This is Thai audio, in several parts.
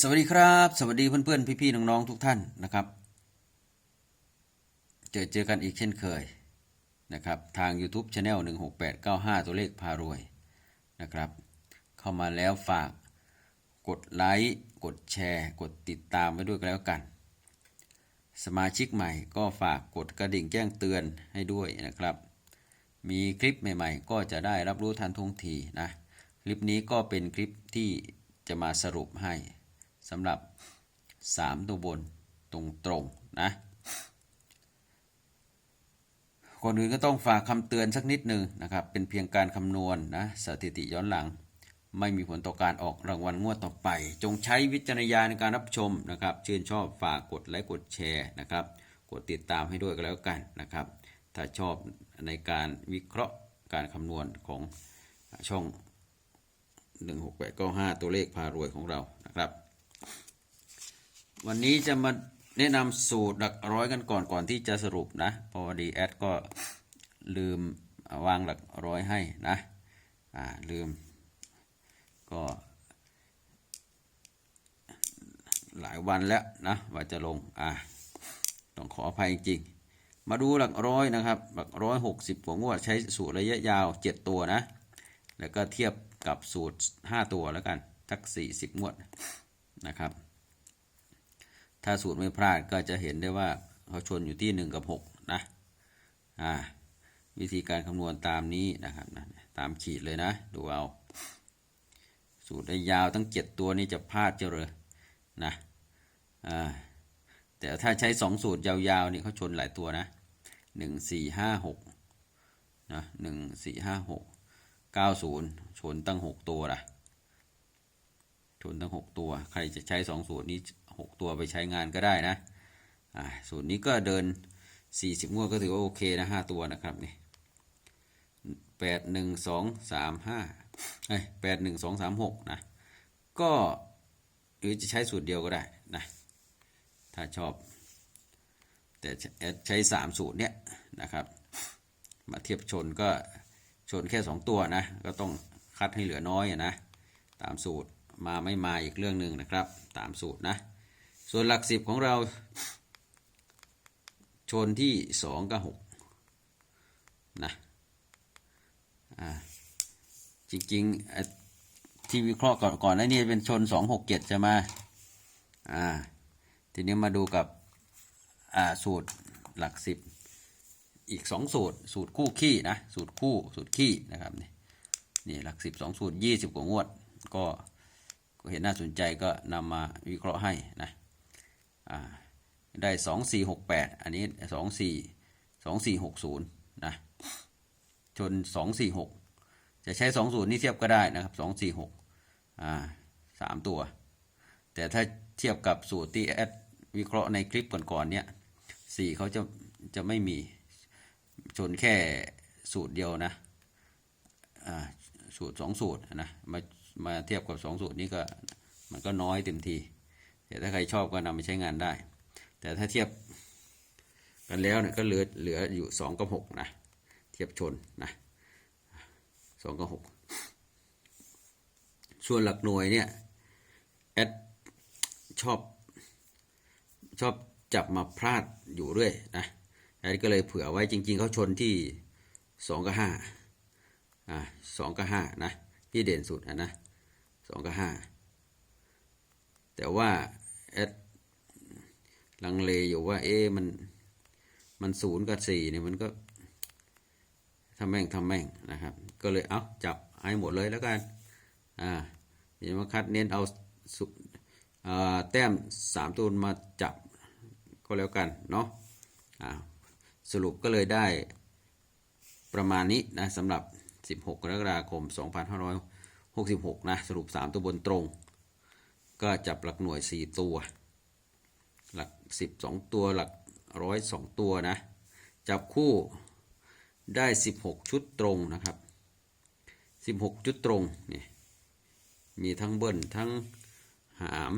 สวัสดีครับ สวัสดีเพื่อนๆพี่ๆน้องๆทุกท่านนะครับ เจอเจอกันอีกเช่นเคยนะครับทาง YouTube Channel 16895 ตัวเลขพารวยนะครับ เข้ามาแล้วฝากกดไลค์กดแชร์ กดติดตามไว้ด้วยกันแล้วกัน สมาชิกใหม่ก็ฝากกดกระดิ่งแจ้งเตือนให้ด้วยนะครับ มีคลิปใหม่ๆ ก็จะได้รับรู้ทันท่วงทีนะคลิปนี้ก็เป็นคลิปที่จะมาสรุปให้ สำหรับ 3 ตัวบนตรงๆนะก่อนอื่นก็ต้องฝากคำเตือนสักนิดหนึ่งนะครับ เป็นเพียงการคำนวณนะสถิติย้อนหลัง ไม่มีผลต่อการออกรางวัลงวดต่อไป จงใช้วิจารณญาณในการรับชมนะครับชื่นชอบฝากกดไลค์กดแชร์นะครับ กดติดตามให้ด้วยก็แล้วกันนะครับ ถ้าชอบในการวิเคราะห์การคำนวณของช่อง 16895 ตัวเลขพารวยของเรานะครับ วันนี้จะมาแนะนำสูตรหลักร้อยกันก่อนก่อนที่จะสรุปนะพราะว่าดีแอดก็ลืมวางหลักร้อยให้นะอ่าลืมก็หลายวันแล้วนะว่าจะลงอ่าต้องขออภัยจริง มาดูหลักร้อยนะครับหลักร้อยหกสิบกว่างวดใช้สูตรระยะยาวเจ็ดตัวนะ แล้วก็เทียบกับสูตรห้าตัวแล้วกันทักสี่สิบงวดนะครับ ถ้าสูตรไม่พลาดก็จะเห็นได้ว่าเขาชนอยู่ที่หนึ่งกับหกนะอ่าวิธีการคำนวณตามนี้นะครับนะตามขีดเลยนะ ดูเอา สูตรได้ยาวทั้งเจ็ดตัวนี้จะพลาดเจาเลยนะอ่าแต่ถ้าใช้สองสูตรยาวๆนี่เขาชนหลายตัวนะหนึ่งสี่ห้าหกนะหนึ่งสี่ห้าหกเก้าศูนย์ชนตั้งหกตัวละชนตั้งหกตัว ใครจะใช้สองสูตรนี้ หกตัวไปใช้งานก็ได้นะสูตรนี้ก็เดินสี่สิบงวดก็ถือว่าโอเคนะห้าตัวนะครับนี่แปดหนึ่งสองสามห้าเอ้ยแปดหนึ่งสองสามหกนะ ก็หรือจะใช้สูตรเดียวก็ได้นะ ถ้าชอบ แต่ใช้สามสูตรเนี้ยนะครับ มาเทียบชนก็ชนแค่สองตัวนะ ก็ต้องคัดให้เหลือน้อยนะ ตามสูตรมาไม่มาอีกเรื่องหนึ่งนะครับ ตามสูตรนะ ส่วนหลักสิบของเรา ชนที่สองกับหกนะจริงๆที่วิเคราะห์ก่อนก่อนน้านี้เป็นชนสองหกเจ็ดจะมาอ่าทีนี้มาดูกับอ่าสูตรหลักสิบอีกสองสูตร สูตรคู่ขี้นะสูตรคู่สูตรขี้นะครับนี่นี่หลักสิบสองสูตรยี่สิบกว่างวด ก็เห็นน่าสนใจก็นำมาวิเคราะห์ให้นะ ได้สองสี่หกแปดอันนี้สองสี่สองสี่หกศูนย์นะชนสองสี่หกจะใช้สองสูตรนี้เทียบก็ได้นะครับสองสี่หกอ่าสามตัว แต่ถ้าเทียบกับสูตรที่แอดวิเคราะห์ในคลิปก่อนๆเนี่ยสี่เขาจะจะไม่มีชนแค่สูตรเดียวนะอ่าสูตรสองสูตรนะมามาเทียบกับสองสูตรนี้ก็มันก็น้อยเต็มที แต่ถ้าใครชอบก็นำไปใช้งานได้ แต่ถ้าเทียบกันแล้วเนี่ยก็เหลือเหลืออยู่สองกับหกนะ เทียบชนนะสองกับหกส่วนหลักหน่วยเนี่ยแอดชอบชอบจับมาพลาดอยู่เรื่อยนะแอดก็เลยเผื่อไว้จริง ๆเขาชนที่สองกับห้าอ่าสองกับห้านะที่เด่นสุดอะนะสองกับห้า แต่ว่าแอดลังเลอยู่ว่า เอ๊มันมันศูนย์กับสี่เนี่ยมันก็ทำแม่งทำแม่งนะครับ ก็เลยเอาจับให้หมดเลยแล้วกันอ่าเดี๋ยวมาคัดเน้นเอาสุอ่าแต้มสามตัวมาจับก็แล้วกันเนาะอ่าสรุปก็เลยได้ประมาณนี้นะสำหรับ 16 กรกฎาคม 2566 นะ สรุป 3 ตัวบนตรง ก็จับหลักหน่วย 4 ตัว หลัก 12 ตัวหลักร้อย2ตัวนะ จับคู่ได้ 16 ชุดตรงนะครับ 16 ชุดตรงนี่มีทั้งเบิ้ลทั้งหาม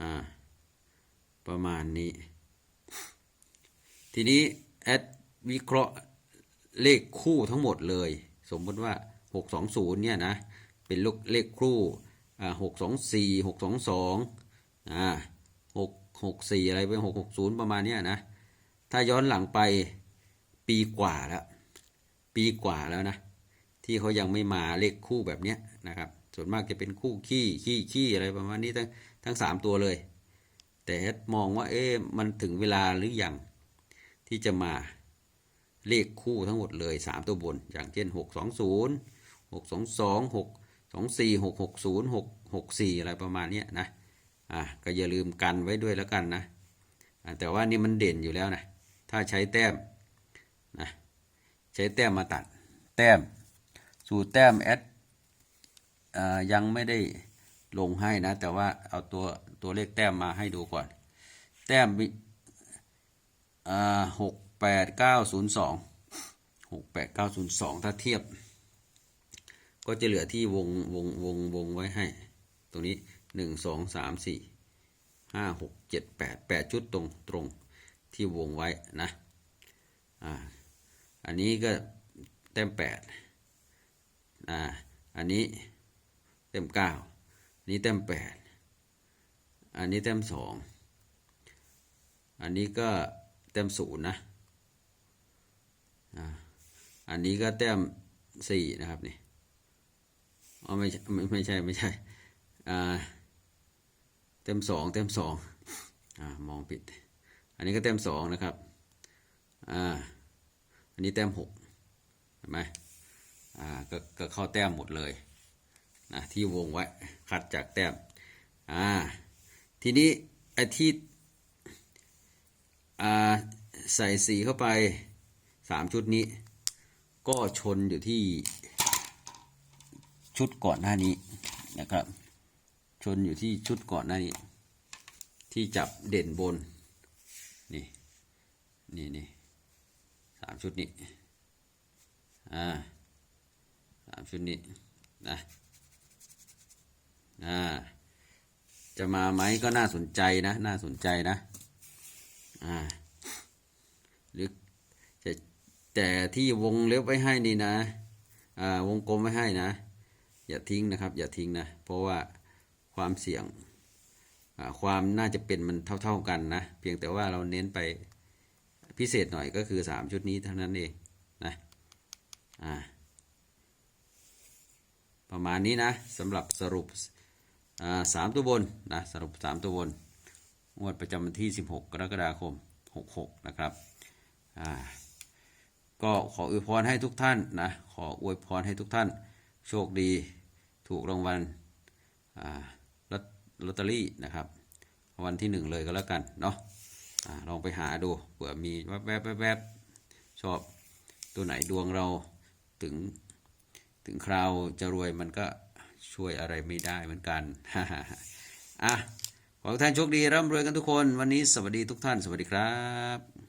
อ่าประมาณนี้ ทีนี้แอดวิเคราะห์เลขคู่ทั้งหมดเลย สมมติว่า 620 เนี่ยนะ เป็นลูกเลขคู่ หกสองสี่หกสองสองอ่าหกหกสี่อะไรไปหกหกศูนย์ประมาณเนี้ยนะ ถ้าย้อนหลังไปปีกว่าแล้ว ปีกว่าแล้วนะ ที่เขายังไม่มาเลขคู่แบบเนี้ยนะครับ ส่วนมากจะเป็นคู่ขี้ขี้ขี้อะไรประมาณนี้ทั้งทั้งสามตัวเลย แต่มองว่าเอ๊ะมันถึงเวลาหรือยังที่จะมาเลขคู่ทั้งหมดเลยสามตัวบน อย่างเช่นหกสองศูน ย์หกสองสี่หกหกศูนย์หกหกสี่อะไรประมาณนี้นะอะก็อย่าลืมกันไว้ด้วยแล้วกันนะอะแต่ว่านี่มันเด่นอยู่แล้วนะถ้าใช้แต้มนะใช้แต้มมาตัดแต้ม สูตรแต้มแอดอ่ายังไม่ได้ลงให้นะ แต่ว่าเอาตัวตัวเลขแต้มมาให้ดูก่อน แต้มมีอ่าหกแปดเก้าศูนย์สองหกแปดเก้าศูนย์สองถ้าเทียบ ก็จะเหลือที่วงวงวงวงไว้ให้ ตรงนี้หนึ่งสองสามสี่ห้าหกเจ็ดแปดแปดชุดตรงตรงที่วงไว้นะอ่าอันนี้ก็แต้มแปดอ่าอันนี้เต็มเก้าอันนี้เต็มแปดอันนี้เต็มสองอันนี้ก็เต็มศูนย์นะอ่าอันนี้ก็เต็มสี่นะครับนี่ อ๋อไม่ใช่ไม่ไม่ใช่ไม่ใช่อ่าเต็มสองเต็มสองอ่ามองผิด อันนี้ก็เต็มสองนะครับอ่าอันนี้เต็มหกเห็นไหมอ่าก็ก็เข้าแต้มหมดเลยนะที่วงไว้คัดจากแต้มอ่าทีนี้ไอ้ที่อ่าใส่สีเข้าไปสามชุดนี้ ก็ชนอยู่ที่ ชุดก่อนหน้านี้นะครับ ชนอยู่ที่ชุดก่อนหน้านี้ ที่จับเด่นบน นี่นี่นี่สามชุดนี้อ่าสามชุดนี้นะอ่าจะมาไหมก็น่าสนใจนะ น่าสนใจนะอ่าหรือจะแต่ที่วงเล็บไว้ให้นี่นะอ่าวงกลมไว้ให้นะ อย่าทิ้งนะครับ อย่าทิ้งนะ เพราะว่าความเสี่ยงความน่าจะเป็นมันเท่า ๆกันนะ เพียงแต่ว่าเราเน้นไปพิเศษหน่อยก็คือสามชุดนี้เท่านั้นเองนะอ่าประมาณนี้นะสำหรับสรุปสามตัวบนนะสรุปสามตัวบนงวดประจำวันที่ 16 กรกฎาคม 66 นะครับอ่าก็ขออวยพรให้ทุกท่านนะขออวยพรให้ทุกท่าน โชคดีถูกรางวัลลอตลอตเตอรี่นะครับวันที่หนึ่งเลยก็แล้วกันเนาะอ่าลองไปหาดูเผื่อมีแวบแวบแวบแวบชอบตัวไหนดวงเราถึงถึงคราวจะรวยมันก็ช่วยอะไรไม่ได้เหมือนกันอะขอให้ทุกท่านโชคดีร่ำรวยกันทุกคน วันนี้สวัสดีทุกท่าน สวัสดีครับ